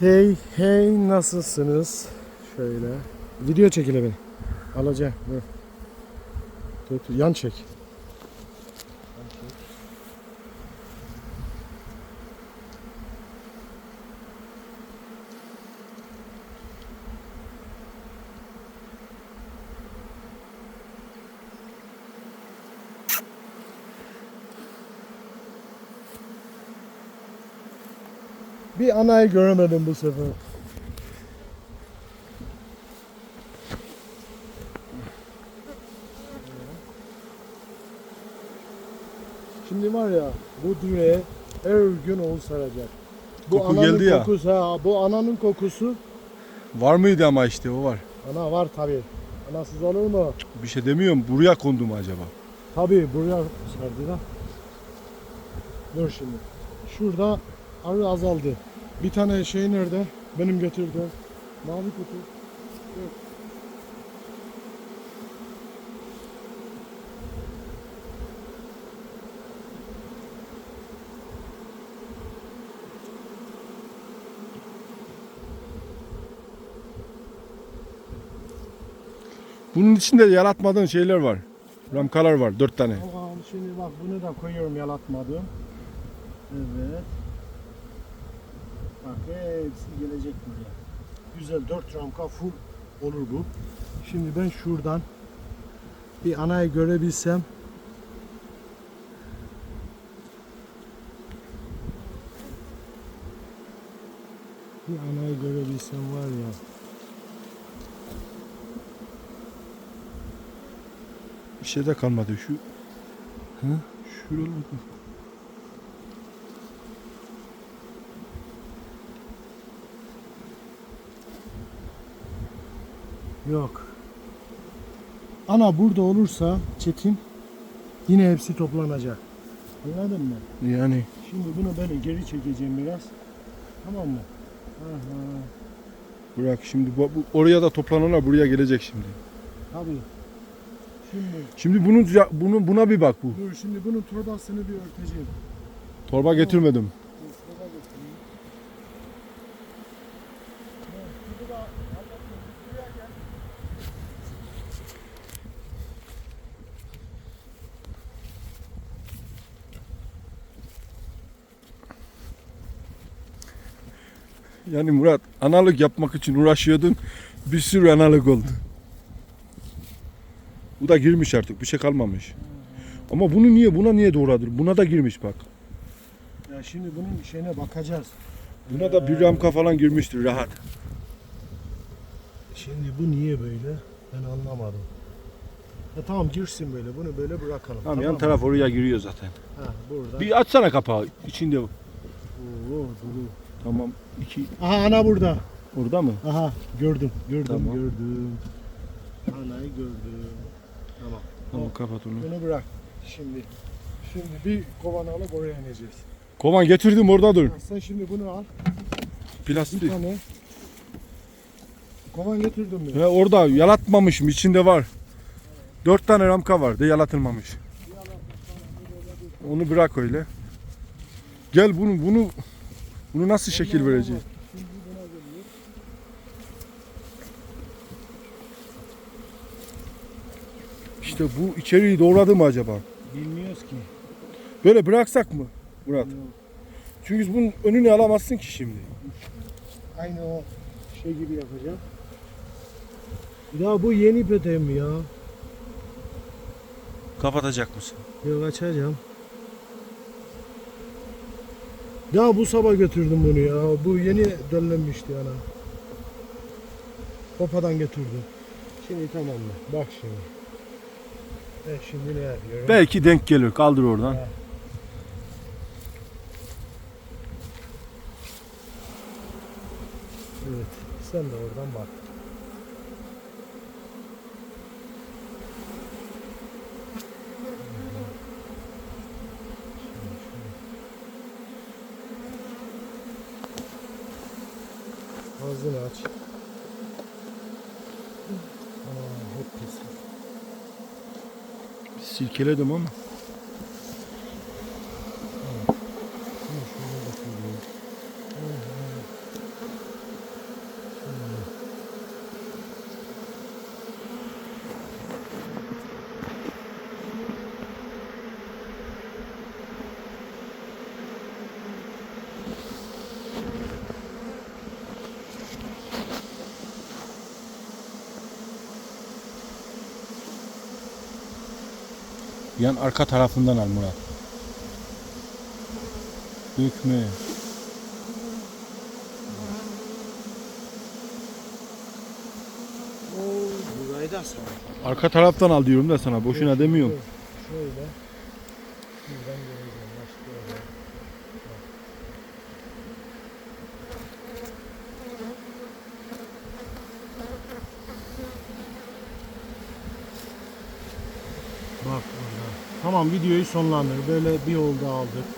Hey hey nasılsınız? Şöyle. Video çekile beni. Alacağım. Dur. Tut, yan çek. Bir anayı göremedim bu sefer. Şimdi var ya bu düğeye her gün oğul saracak. Bu Koku ananın geldi ya. kokusu ha, bu ananın kokusu. Var mıydı ama işte o var. Ana var tabi. Anasız olur mu? Bir şey demiyorum. Buraya kondu mu acaba? Tabi buraya sardı da. Dur şimdi. Şurada arı azaldı. Bir tane şey nerede? Benim götürdüğüm. Mavi kutu. Dur. Bunun içinde yaratmadığın şeyler var. Ramkalar var. Dört tane. Tamam şimdi bak bunu da koyuyorum yalatmadım. Evet. Bak hepsi gelecek buraya. Güzel 4 ramka full olur bu. Şimdi ben şuradan bir anayı görebilsem bir anayı görebilsem var ya. Bir şey de kalmadı. Şu Hı? Şuralarda. Yok. Ana burada olursa Çetin yine hepsi toplanacak. Anladın mı? Yani Şimdi bunu böyle geri çekeceğim biraz. Tamam mı? Aha. bırak şimdi bu, bu- oraya da toplananlar buraya gelecek şimdi. Tabii. Şimdi Şimdi bunun bunu buna bir bak bu. dur şimdi bunun torbasını bir örteceğim. Torba getirmedim. Dur, torba getireyim. Ha, bunu da hallettim. Buraya gel. Yani Murat analık yapmak için uğraşıyordun. Bir sürü analık oldu. Bu da girmiş artık. Bir şey kalmamış. Ama bunu niye buna niye doğradır? Buna da girmiş bak. Ya şimdi bunun şeyine bakacağız. Buna da bir ramka falan girmiştir rahat. Şimdi bu niye böyle? Ben anlamadım. Ya tamam girsin böyle. Bunu böyle bırakalım. Tamam, yan mı? taraf oraya giriyor zaten. Ha burada. Bir açsana kapağı içinde. Oo, dolu. Tamam. iki Aha ana burada. orada mı? Aha gördüm. Gördüm Tamam. gördüm. Anayı gördüm. Tamam. Tamam kapat onu. Bunu bırak. Şimdi şimdi bir kovan alıp oraya ineceğiz. Kovan getirdim oradadır. Ha, Sen şimdi bunu al. Bir Plastik. tane. Kovan getirdim mi? He, orada yalatmamışım içinde var. Dört tane ramka var de yalatılmamış. Onu bırak öyle. Gel bunu bunu bunu nasıl şekil vereceğiz? İşte bu içeriği doğradı mı acaba? Bilmiyoruz ki. Böyle bıraksak mı Murat? Yok. Çünkü bunun önünü alamazsın ki şimdi. Aynı o şey gibi yapacağım. Ya bu yeni peteğim ya. Kapatacak mısın? Yok açacağım. Ya bu sabah götürdüm bunu ya. Bu yeni döllenmişti ana. Hopadan götürdüm. Şimdi tamam mı? Bak şimdi. Ben şimdi ne yapıyorum? Belki denk gelir. Kaldır oradan. Ha. Evet. Sen de oradan bak. Ağzını aç. Aa, hep pis. Silkeledim ama. Yan arka tarafından al Murat. Dökme. Arka taraftan al diyorum da sana. Boşuna demiyorum. Şöyle. Şuradan göreceğim. Başka yere. Bak orada. Tamam videoyu sonlandır. Böyle bir yolda aldık.